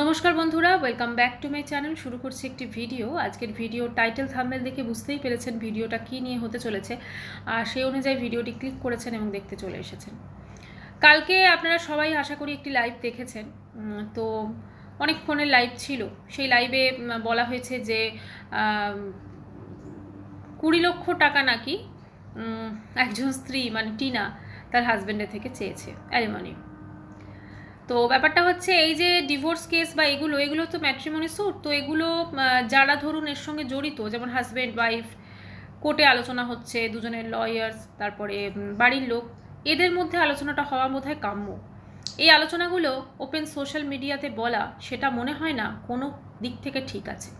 নমস্কার বন্ধুরা welcome back to my channel শুরু করছি একটি ভিডিও আজকের ভিডিও টাইটেল থাম্বেল দেখে বুঝতেই পেরেছেন ভিডিওটা কী নিয়ে হতে চলেছে। আর সেই অনুযায়ী ভিডিওটি ক্লিক করেছেন এবং দেখতে চলে এসেছেন। কালকে আপনারা সবাই আশা করি একটি লাইভ দেখেছেন। তো অনেকক্ষণের লাইভ ছিল। সেই লাইভে বলা হয়েছে যে কুড়ি লক্ষ টাকা নাকি একজন স্ত্রী মানে টিনা, তার হাজব্যান্ডের থেকে চেয়েছে অ্যালিমনি তো ব্যাপারটা হচ্ছে এই যে ডিভোর্স কেস বা এগুলো এগুলো তো ম্যাট্রিমনি স্যুট তো এগুলো যারা ধরুন এর সঙ্গে জড়িত, যেমন হাজব্যান্ড ওয়াইফ কোর্টে আলোচনা হচ্ছে, দুজনের লয়ার্স তারপরে বাড়ির লোক, এদের মধ্যে আলোচনাটা হওয়া বোধহয় কাম্য। এই আলোচনাগুলো ওপেন সোশ্যাল মিডিয়াতে বলা, সেটা মনে হয় না কোনো দিক থেকে ঠিক আছে।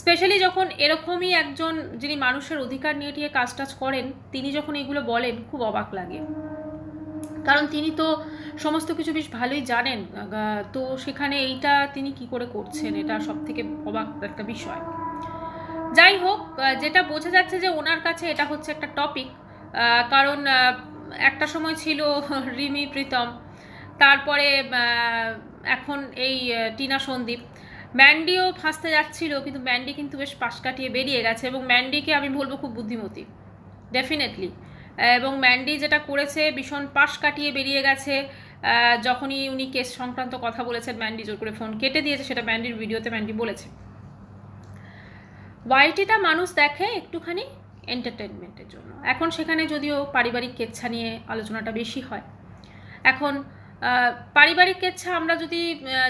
স্পেশালি যখন এরকমই একজন যিনি মানুষের অধিকার নিয়ে টিয়ে কাজ টাজ করেন, তিনি যখন এগুলো বলেন, খুব অবাক লাগে। কারণ তিনি তো সমস্ত কিছু বেশ ভালোই জানেন। তো সেখানে এইটা তিনি কি করে করছেন? এটা সব থেকে অবাক একটা বিষয়। যাই হোক যেটা বোঝা যাচ্ছে যে ওনার কাছে এটা হচ্ছে একটা টপিক কারণ একটা সময় ছিল রিমি, প্রীতম, তারপরে এখন এই টিনা সন্দীপ। ম্যান্ডিও ফাঁসতে যাচ্ছিল, কিন্তু ম্যান্ডি কিন্তু বেশ পাশ কাটিয়ে বেরিয়ে গেছে এবং ম্যান্ডিকে আমি বলব খুব বুদ্ধিমতী। ডেফিনেটলি এবং ম্যান্ডি যেটা করেছে, ভীষণ পাশ কাটিয়ে বেরিয়ে গেছে। যখনই উনি কেস সংক্রান্ত কথা বলেছেন, ম্যান্ডি জোর করে ফোন কেটে দিয়েছে, সেটা ম্যান্ডির ভিডিওতে ম্যান্ডি বলেছে। ওয়াইটিটা মানুষ দেখে একটুখানি এন্টারটেনমেন্টের জন্য। এখন সেখানে যদিও পারিবারিক কেচ্ছা নিয়ে আলোচনাটা বেশি হয়। এখন পারিবারিক কেচ্ছা আমরা যদি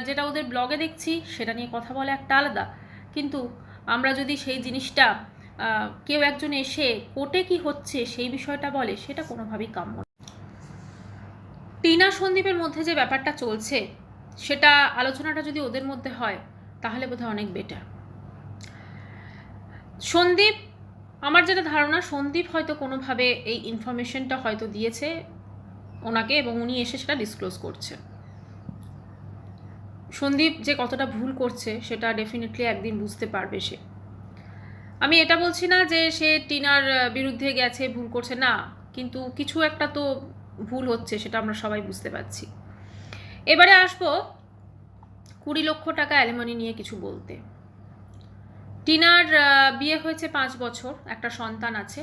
যেটা ওদের ব্লগে দেখছি, সেটা নিয়ে কথা বলে একটা আলাদা। কিন্তু আমরা যদি সেই জিনিসটা কেউ একজন এসে কোর্টে কি হচ্ছে সেই বিষয়টা বলে, সেটা কোনোভাবেই কাম্য। টিনা সন্দীপের মধ্যে যে ব্যাপারটা চলছে, সেটা আলোচনাটা যদি ওদের মধ্যে হয়, তাহলে বোধহয় অনেক বেটার সন্দীপ, আমার যেটা ধারণা, সন্দীপ হয়তো কোনোভাবে এই ইনফরমেশনটা হয়তো দিয়েছে ওনাকে এবং উনি এসে সেটা ডিসক্লোজ করছে। সন্দীপ যে কতটা ভুল করছে, সেটা ডেফিনেটলি একদিন বুঝতে পারবে সে। আমি এটা বলছি না যে সে টিনার বিরুদ্ধে গেছে, ভুল করছে, না। কিন্তু কিছু একটা তো ভুল হচ্ছে, সেটা আমরা সবাই বুঝতে পারছি। এবারে আসব কুড়ি লক্ষ টাকা অ্যালিমনি নিয়ে কিছু বলতে। টিনার বিয়ে হয়েছে পাঁচ বছর, একটা সন্তান আছে।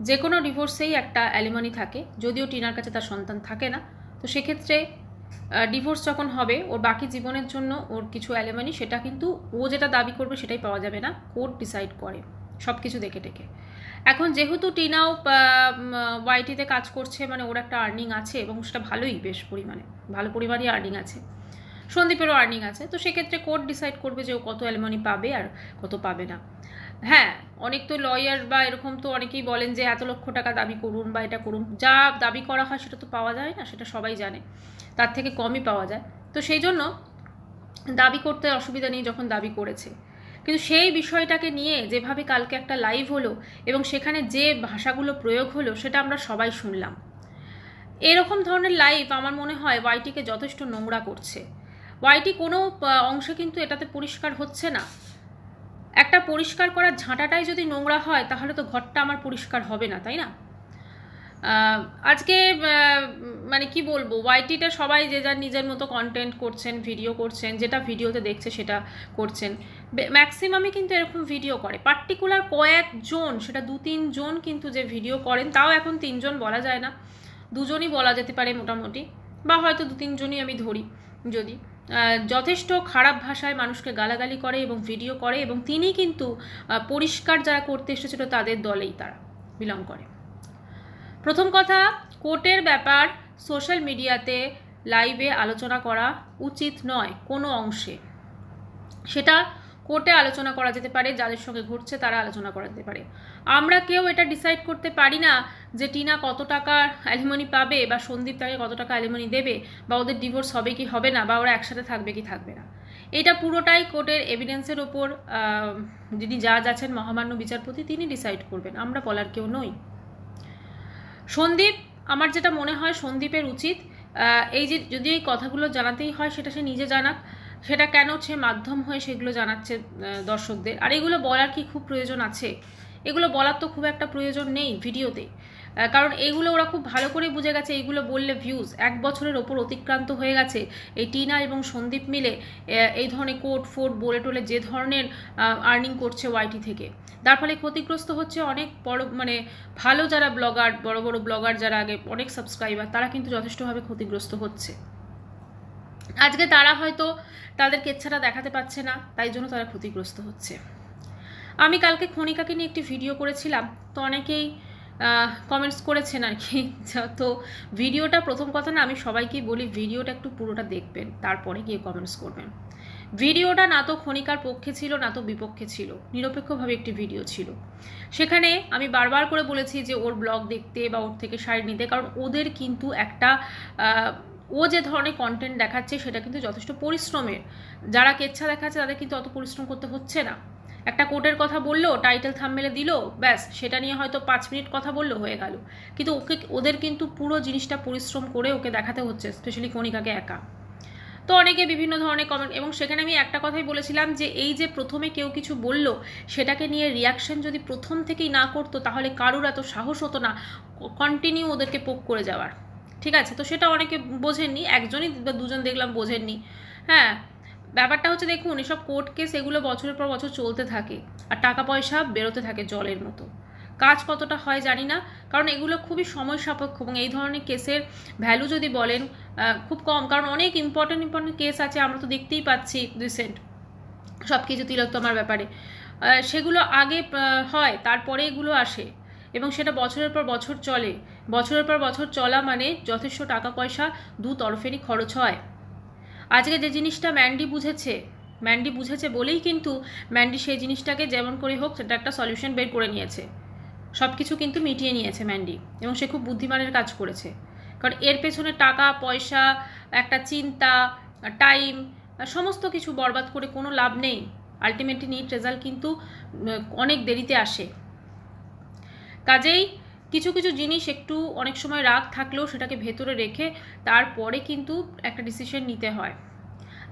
যে কোনো ডিভোর্সেই একটা অ্যালিমনি থাকে, যদিও টিনার কাছে তার সন্তান থাকে না। তো সেক্ষেত্রে ডিভোর্স যখন হবে, ওর বাকি জীবনের জন্য ওর কিছু অ্যালিমনি সেটা কিন্তু ও যেটা দাবি করবে সেটাই পাওয়া যাবে না কোর্ট ডিসাইড করে সব কিছু দেখে টেকে। এখন যেহেতু টিনাও ওয়াইটিতে কাজ করছে মানে ওর একটা আর্নিং আছে এবং সেটা ভালোই বেশ পরিমাণে, ভালো পরিমাণই আর্নিং আছে, সন্দীপেরও আর্নিং আছে, তো সেক্ষেত্রে কোর্ট ডিসাইড করবে যে ও কত অ্যালমনি পাবে আর কত পাবে না। হ্যাঁ অনেক তো লয়ার বা এরকম তো অনেকেই বলেন যে এত লক্ষ টাকা দাবি করুন বা এটা করুন। যা দাবি করা হয় সেটা তো পাওয়া যায় না, সেটা সবাই জানে। তার থেকে কমই পাওয়া যায়। তো সেই জন্য দাবি করতে অসুবিধা নেই যখন দাবি করেছে। কিন্তু সেই বিষয়টাকে নিয়ে যেভাবে কালকে একটা লাইভ হলো এবং সেখানে যে ভাষাগুলো প্রয়োগ হলো সেটা আমরা সবাই শুনলাম। এরকম ধরনের লাইভ আমার মনে হয় ওয়াইটিকে যথেষ্ট নোংরা করছে। ওয়াইটি কোনো অংশে কিন্তু এটাতে পরিষ্কার হচ্ছে না। একটা পরিষ্কার করার ঝাঁটাটাই যদি নোংরা হয়, তাহলে তো ঘরটা আমার পরিষ্কার হবে না, তাই না? আজকে মানে কি বলব ওয়াইটিটা সবাই যে যার নিজের মতো কন্টেন্ট করছেন ভিডিও করছেন, যেটা ভিডিওতে দেখছে সেটা করছেন। ম্যাক্সিমামই কিন্তু এরকম ভিডিও করে। পার্টিকুলার কয়েকজন, সেটা দু তিনজন কিন্তু যে ভিডিও করেন, তাও এখন তিনজন বলা যায় না। দুজনই বলা যেতে পারে মোটামুটি, বা হয়তো দু তিনজনই আমি ধরি, যদি। যথেষ্ট খারাপ ভাষায় মানুষকে গালাগালি করে এবং ভিডিও করে এবং তিনি কিন্তু পরিষ্কার যারা করতে এসেছিল তাদের দলেই তারা বিলং করে। প্রথম কথা, কোর্টের ব্যাপার সোশ্যাল মিডিয়াতে লাইভে আলোচনা করা উচিত নয় কোনো অংশে। সেটা কোর্টে আলোচনা করা যেতে পারে, যাদের সঙ্গে ঘটছে তারা আলোচনা করা যেতে পারে। আমরা কেউ এটা ডিসাইড করতে পারি না যে টিনা কত টাকা অ্যালিমনি পাবে বা সন্দীপ তাকে কত টাকা অ্যালিমনি দেবে বা ওদের ডিভোর্স হবে কি হবে না বা ওরা একসাথে থাকবে কি থাকবে না। এটা পুরোটাই কোর্টের এভিডেন্সের ওপর যিনি জাজ আছেন মহামান্য বিচারপতি, তিনি ডিসাইড করবেন। আমরা বলার কেউ নই। সন্দীপ, আমার যেটা মনে হয় সন্দীপের উচিত এই যে যদি এই কথাগুলো জানাতেই হয় সেটা সে নিজে জানাক, সেটা কেন সে মাধ্যম হয়ে সেগুলো জানাচ্ছে দর্শকদের। আর এগুলো বলার কি খুব প্রয়োজন আছে? এগুলো বলার তো খুব একটা প্রয়োজন নেই ভিডিওতে। কারণ এইগুলো ওরা খুব ভালো করে বুঝে গেছে, এইগুলো বললে ভিউজ এক বছরের ওপর অতিক্রান্ত হয়ে গেছে। এই টিনা এবং সন্দীপ মিলে এই ধরনের কোট ফোট বলে টোলে যে ধরনের আর্নিং করছে ওয়াইটি থেকে। তার ফলে ক্ষতিগ্রস্ত হচ্ছে অনেক বড় মানে ভালো যারা ব্লগার বড় বড় ব্লগার যারা আগে অনেক সাবস্ক্রাইবার তারা কিন্তু যথেষ্টভাবে ক্ষতিগ্রস্ত হচ্ছে। আজকে তারা হয়তো তাদের কেচ্ছাটা দেখাতে পাচ্ছে না, তাই জন্য তারা ক্ষতিগ্রস্ত হচ্ছে। আমি কালকে খনিকাকে নিয়ে একটি ভিডিও করেছিলাম, তো অনেকেই কমেন্টস করেছেন আর কি। তো ভিডিওটা প্রথম কথা না, আমি সবাইকেই বলি, ভিডিওটা একটু পুরোটা দেখবেন, তারপরে গিয়ে কমেন্টস করবেন। ভিডিওটা না তো খনিকার পক্ষে ছিল, না তো বিপক্ষে ছিল, নিরপেক্ষভাবে একটি ভিডিও ছিল। সেখানে আমি বারবার করে বলেছি যে, ওর ব্লগ দেখতে বা ওর থেকে সাইড নিতে, কারণ ওদের কিন্তু একটা ও যে ধরনের কন্টেন্ট দেখাচ্ছে, সেটা কিন্তু যথেষ্ট পরিশ্রমের। যারা কেচ্ছা দেখাচ্ছে, তাদের কিন্তু অত পরিশ্রম করতে হচ্ছে না। একটা কোটের কথা বলল টাইটেল থামমেলে দিল, ব্যাস, সেটা নিয়ে হয়তো পাঁচ মিনিট কথা বলল, হয়ে গেল। কিন্তু ওকে, ওদের কিন্তু পুরো জিনিসটা পরিশ্রম করে ওকে দেখাতে হচ্ছে স্পেশালি কণিকাকে একা। তো অনেকে বিভিন্ন ধরনের কমেন্ট এবং সেখানে আমি একটা কথাই বলেছিলাম যে, এই যে প্রথমে কেউ কিছু বলল, সেটাকে নিয়ে রিয়াকশন যদি প্রথম থেকেই না করতো, তাহলে কারুর এত সাহস হতো না কন্টিনিউ ওদেরকে পোক করে যাওয়ার। ঠিক আছে? তো সেটা অনেকে বোঝেননি, একজনই বা দুজন দেখলাম বোঝেননি। হ্যাঁ? ব্যাপারটা হচ্ছে, দেখুন, এসব কোর্ট কেস এগুলো বছরের পর বছর চলতে থাকে আর টাকা পয়সা বেরোতে থাকে জলের মতো। কাজ কতটা হয় জানি না, কারণ এগুলো খুবই সময় সাপেক্ষ এবং এই ধরনের কেসের ভ্যালু যদি বলেন খুব কম। কারণ অনেক ইম্পর্টেন্ট ইম্পর্টেন্ট কেস আছে, আমরা তো দেখতেই পাচ্ছি রিসেন্ট সব কিছু তিলোত্তমার ব্যাপারে। সেগুলো আগে হয়, তারপরে এগুলো আসে এবং সেটা বছরের পর বছর চলে। বছরের পর বছর চলা মানে যথেষ্ট টাকা পয়সা দু তরফেরই খরচ হয়। আজকে যে জিনিসটা ম্যান্ডি বুঝেছে ম্যান্ডি বুঝেছে বলেই কিন্তু ম্যান্ডি সেই জিনিসটাকে যেমন করে হোক সেটা একটা সলিউশন বের করে নিয়েছে। সব কিছু কিন্তু মিটিয়ে নিয়েছে ম্যান্ডি এবং সে খুব বুদ্ধিমানের কাজ করেছে। কারণ এর পেছনে টাকা, পয়সা, একটা চিন্তা টাইম সমস্ত কিছু বরবাদ করে কোনো লাভ নেই। আলটিমেটলি নিট রেজাল্ট কিন্তু অনেক দেরিতে আসে। কাজেই কিছু কিছু জিনিস একটু অনেক সময় রাগ থাকলেও সেটাকে ভেতরে রেখে তারপরে কিন্তু একটা ডিসিশন নিতে হয়।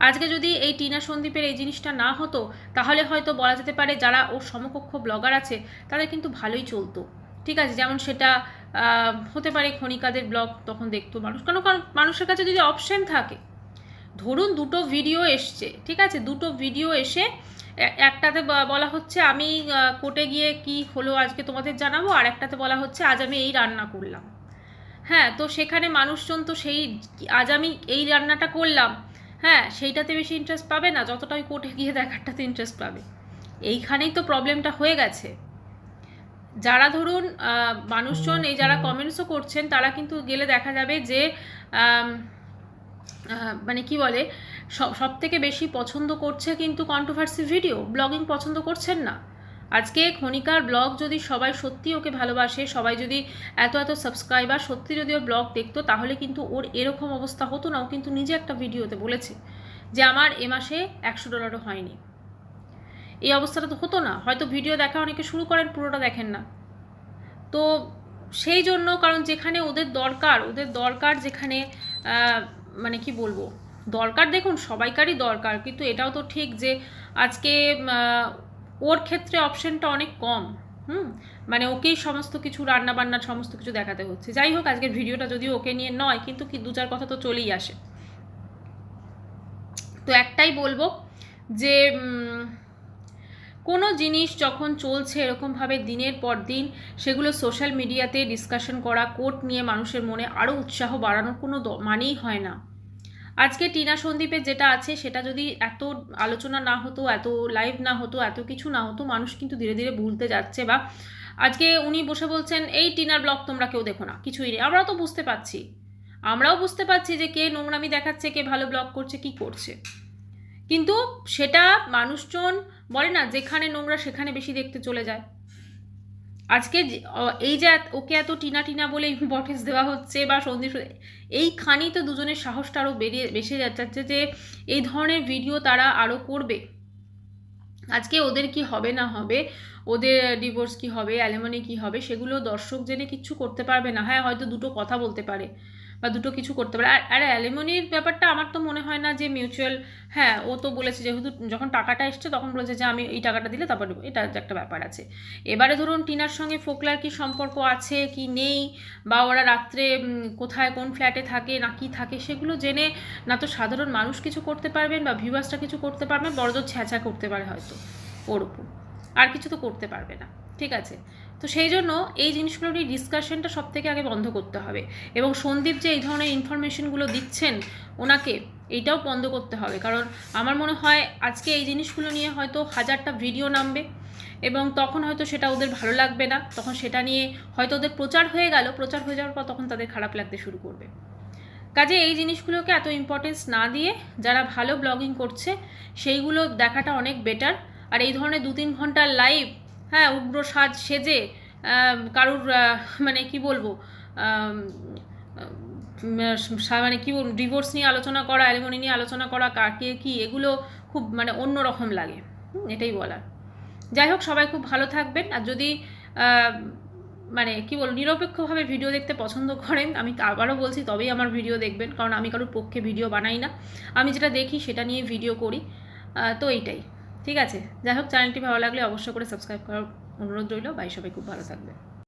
আজকে যদি এই টিনা সন্দীপের এই জিনিসটা না হতো, তাহলে হয়তো বলা যেতে পারে যারা ওর সমকক্ষ ব্লগার আছে, তাদের কিন্তু ভালোই চলতো। ঠিক আছে, যেমন সেটা হতে পারে খনিকাদের ব্লগ তখন দেখতো মানুষ। কারণ কারণ মানুষের কাছে যদি অপশন থাকে, ধরুন দুটো ভিডিও এসছে, ঠিক আছে, দুটো ভিডিও এসে একটাতে বলা হচ্ছে আমি কোর্টে গিয়ে কি হলো আজকে তোমাদের জানাব, আর একটাতে বলা হচ্ছে আজ আমি এই রান্না করলাম। হ্যাঁ তো সেখানে মানুষজন তো সেই, আজ আমি এই রান্নাটা করলাম হ্যাঁ সেইটাতে বেশি ইন্টারেস্ট পাবে না, যতটা ওই কোর্টে গিয়ে দেখারটাতে ইন্টারেস্ট পাবে। এইখানেই তো প্রবলেমটা হয়ে গেছে। যারা ধরুন মানুষজন এই যারা কমেন্টসও করছেন, তারা কিন্তু গেলে দেখা যাবে যে মানে কি বলে, সব থেকে বেশি পছন্দ করছে কিন্তু কন্ট্রোভার্সি ভিডিও ব্লগিং পছন্দ করছেন না। আজকে খনিকার ব্লগ যদি সবাই সত্যি ওকে ভালোবাসে, সবাই যদি এত এত সাবস্ক্রাইবার সত্যি যদি ওর ব্লগ দেখতো, তাহলে কিন্তু ওর এরকম অবস্থা হতো না, ও কিন্তু নিজে একটা ভিডিওতে বলেছে যে আমার এ মাসে একশো ডলারও হয়নি। এই অবস্থাটা তো হতো না, হয়তো ভিডিও দেখা অনেকে শুরু করেন, পুরোটা দেখেন না। তো সেই জন্য, কারণ যেখানে ওদের দরকার ওদের দরকার যেখানে মানে কি বলব? দরকার দেখুন, সবাইকারই দরকার। কিন্তু এটাও তো ঠিক যে আজকে ওর ক্ষেত্রে অপশানটা অনেক কম। হুম? মানে ওকেই সমস্ত কিছু রান্না বান্নার সমস্ত কিছু দেখাতে হচ্ছে। যাই হোক, আজকের ভিডিওটা যদি ওকে নিয়ে নয়, কিন্তু কি দু চার কথা তো চলেই আসে। তো একটাই বলব যে কোনো জিনিস যখন চলছে এরকমভাবে দিনের পর দিন, সেগুলো সোশ্যাল মিডিয়াতে ডিসকাশন করা কোর্ট নিয়ে মানুষের মনে আরও উৎসাহ বাড়ানোর কোনো মানেই হয় না। আজকে টিনা সন্দীপের যেটা আছে, সেটা যদি এত আলোচনা না হতো, এত লাইভ না হতো, এত কিছু না হতো, মানুষ কিন্তু ধীরে ধীরে ভুলতে যাচ্ছে বা আজকে উনি বসে বলছেন, এই টিনার ব্লগ তোমরা কেউ দেখো না, কিছুই নেই। আমরাও তো বুঝতে পারছি। আমরাও বুঝতে পারছি যে কে নোংরামি দেখাচ্ছে, কে ভালো ব্লগ করছে, কি করছে। কিন্তু সেটা মানুষজন বলে না, যেখানে নোংরা সেখানে বেশি দেখতে চলে যায়। আজকে এই যে ওকে এত টিনা টিনা বলে ইম্পর্টেন্স দেওয়া হচ্ছে বা সন্দীপ এইখানেই তো দুজনের সাহসটা আরও বেরিয়ে বেসে যাচ্ছে যে এই ধরনের ভিডিও তারা আরও করবে। আজকে ওদের কি হবে না হবে, ওদের ডিভোর্স কি হবে অ্যালেমনি কি হবে, সেগুলো দর্শক জেনে কিচ্ছু করতে পারবে না। হ্যাঁ হয়তো দুটো কথা বলতে পারে। বা দুটো কিছু করতে পারে। আর আর অ্যালিমনির ব্যাপারটা আমার তো মনে হয় না যে মিউচুয়াল হ্যাঁ ও তো বলেছে যেহেতু যখন টাকাটা এসছে তখন বলেছে যে আমি এই টাকাটা দিলে তারপর এটা একটা ব্যাপার আছে। এবারে ধরুন টিনার সঙ্গে ফোকলার কি সম্পর্ক আছে কি নেই? বা ওরা রাত্রে কোথায়, কোন ফ্ল্যাটে থাকে না কি থাকে সেগুলো জেনে না তো সাধারণ মানুষ কিছু করতে পারবেন বা ভিউয়ার্সটা কিছু করতে পারবেন বড়জোর ছ্যাঁচা করতে পারে হয়তো ওর উপর। আর কিছু তো করতে পারবে না। ঠিক আছে? তো সেই জন্য এই জিনিসগুলো নিয়ে ডিসকাশনটা সব থেকে আগে বন্ধ করতে হবে। এবং সন্দীপ যে এই ধরনের ইনফরমেশনগুলো দিচ্ছেন, ওনাকে এইটাও বন্ধ করতে হবে। কারণ আমার মনে হয় আজকে এই জিনিসগুলো নিয়ে হয়তো হাজারটা ভিডিও নামবে এবং তখন হয়তো সেটা ওদের ভালো লাগবে না। তখন সেটা নিয়ে হয়তো ওদের প্রচার হয়ে গেল, প্রচার হয়ে যাওয়ার পর তখন তাদের খারাপ লাগতে শুরু করবে। কাজে এই জিনিসগুলোকে এত ইম্পর্টেন্স না দিয়ে যারা ভালো ব্লগিং করছে, সেইগুলো দেখাটা অনেক বেটার আর এই ধরনের দু তিন ঘণ্টার লাইভ হ্যাঁ উগ্র সাজ সেজে কারুর মানে কি বলব মানে কি বলব ডিভোর্স নিয়ে আলোচনা করা অ্যালিমনি নিয়ে আলোচনা করা কাকে কি এগুলো খুব মানে অন্য রকম লাগে এটাই বলার। যাই হোক, সবাই খুব ভালো থাকবেন। আর যদি মানে কি বল নিরপেক্ষভাবে ভিডিও দেখতে পছন্দ করেন, আমি আবারও বলছি, তবেই আমার ভিডিও দেখবেন, কারণ আমি কারোর পক্ষে ভিডিও বানাই না। আমি যেটা দেখি, সেটা নিয়ে ভিডিও করি। তো এইটাই। ঠিক আছে, যাই হোক চ্যানেলটি ভালো লাগলে অবশ্যই করে সাবস্ক্রাইব করার অনুরোধ রইল। বাই, সবাই খুব ভালো থাকবে